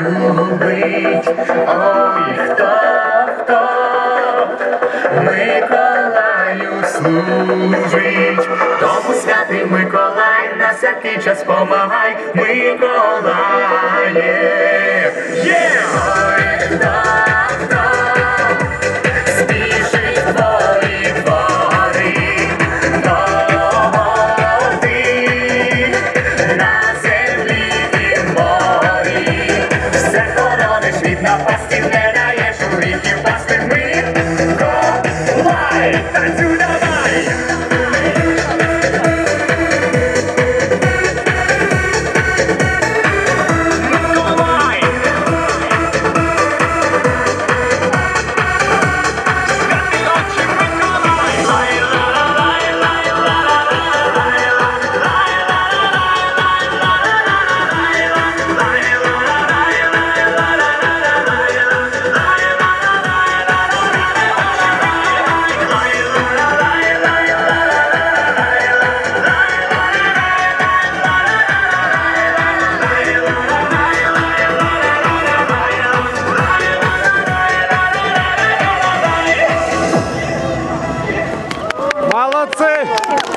любить, ой, хто, хто Миколаю служить, тому святий Миколай, на всякий час помагай, Миколає. Yeah! хорониш від напасті, не даєш у гріхів пасти você!